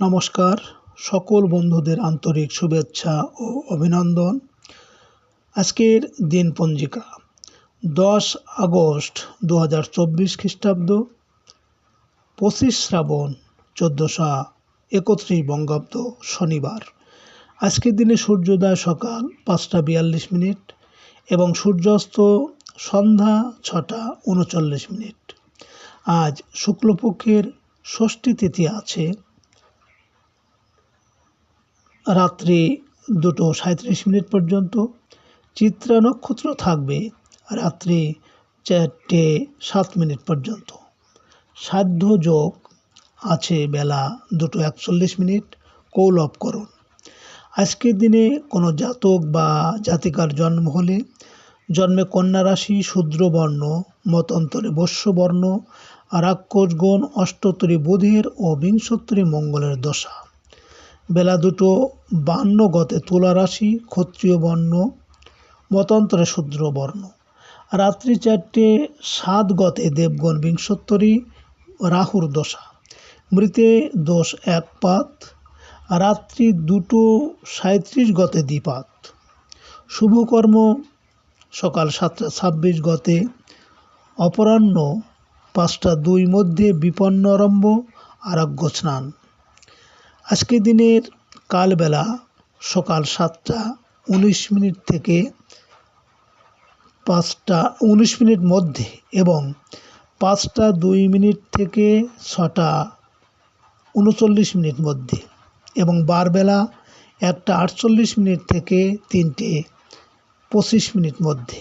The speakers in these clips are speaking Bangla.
নমস্কার। সকল বন্ধুদের আন্তরিক শুভেচ্ছা ও অভিনন্দন। আজকের দিন পঞ্জিকা, দশ আগস্ট দু হাজার চব্বিশ খ্রিস্টাব্দ, পঁচিশ শ্রাবণ চোদ্দোশো একত্রিশ বঙ্গাব্দ শনিবার। আজকের দিনে সূর্যোদয় সকাল পাঁচটা বিয়াল্লিশ মিনিট এবং সূর্যাস্ত সন্ধ্যা ছটা উনচল্লিশ মিনিট। আজ শুক্লপক্ষের ষষ্ঠী তিথি আছে। রাত্রি দুটো সাঁত্রিশ মিনিট পর্যন্ত চিত্রা নক্ষত্র থাকবে রাত্রি চারটে সাত মিনিট পর্যন্ত। সাধ্য যোগ আছে বেলা দুটো একচল্লিশ মিনিট। কৌলভকরণ আজকের দিনে কোনো জাতক বা জাতিকার জন্ম হলে জন্মে কন্যা রাশি শূদ্রবর্ণ মতান্তরে বর্ণ রাক্ষসগণ অষ্টোত্তরী বুধের ও বিংশোত্তরী মঙ্গলের দশা। বেলা দুটো বান্ন গতে তুলা রাশি ক্ষত্রিয় বর্ণ, মতান্তরে শূদ্র বর্ণ। রাত্রি চারটে সাত গতে দেবগণ বিংশোত্তরী রাহুর দশা। মৃতে দোষ এক পাত, রাত্রি দুটো সাঁত্রিশ গতে দ্বিপাত। শুভকর্ম সকাল সাতটা ছাব্বিশ গতে অপরাহ্ন পাঁচটা দুই মধ্যে বিপন্ন আরম্ভ, আরোগ্য স্নান। আজকে দিনের কালবেলা সকাল সাতটা উনিশ মিনিট থেকে পাঁচটা, উনিশ মিনিট মধ্যে এবং পাঁচটা দুই মিনিট থেকে ছটা উনচল্লিশ মিনিট মধ্যে এবং বারবেলা একটা আটচল্লিশ মিনিট থেকে তিনটে পঁচিশ মিনিট মধ্যে।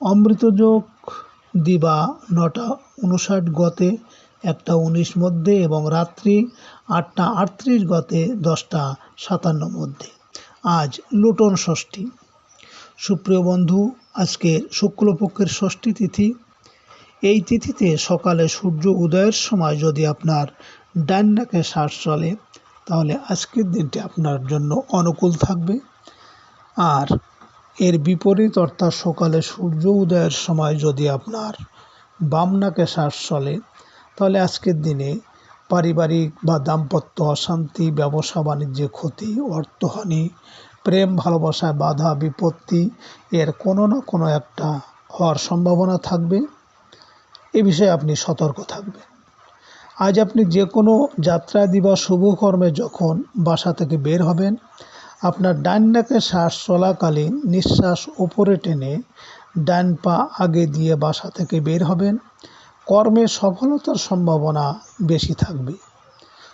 অমৃতযোগ দিবা নটা উনষাট গতে একটা উনিশ মধ্যে এবং রাত্রি আটটা আটত্রিশ গতে দশটা সাতান্ন মধ্যে। আজ লুটন ষষ্ঠী। সুপ্রিয় বন্ধু, আজকে শুক্লপক্ষের ষষ্ঠী তিথি। এই তিথিতে সকালে সূর্য উদয়ের সময় যদি আপনার ডান নাকে শ্বাস চলে, তাহলে আজকের দিনটি আপনার জন্য অনুকূল থাকবে। আর এর বিপরীত অর্থাৎ সকালে সূর্য উদয়ের সময় যদি আপনার বাম নাকে শ্বাস চলে তাহলে আজকের দিনে পারিবারিক বা দাম্পত্য অশান্তি, ব্যবসা, বাণিজ্যে ক্ষতি, অর্থহানি, প্রেম ভালোবাসায় বাধা, বিপত্তি এর কোনো না কোনো একটা হওয়ার সম্ভাবনা থাকবে। এ বিষয়ে আপনি সতর্ক থাকবেন। আজ আপনি যে কোনো যাত্রা দিবা শুভকর্মে যখন বাসা থেকে বের হবেন, আপনার ডান নাকে শ্বাস চলাকালীন নিঃশ্বাস ওপরে টেনে ডান পা আগে দিয়ে বাসা থেকে বের হবেন। কর্মে সফলতার সম্ভাবনা বেশি থাকবে।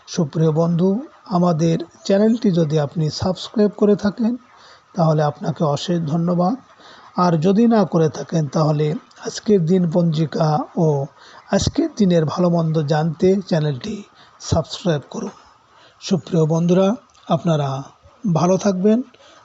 সুপ্রিয় বন্ধু, আমাদের চ্যানেলটি যদি আপনি সাবস্ক্রাইব করে থাকেন, তাহলে আপনাকে অশেষ ধন্যবাদ। আর যদি না করে থাকেন, তাহলে আজকের দিন পঞ্জিকা ও আজকের দিনের ভালো মন্দ জানতে চ্যানেলটি সাবস্ক্রাইব করুন। সুপ্রিয় বন্ধুরা, আপনারা ভালো থাকবেন।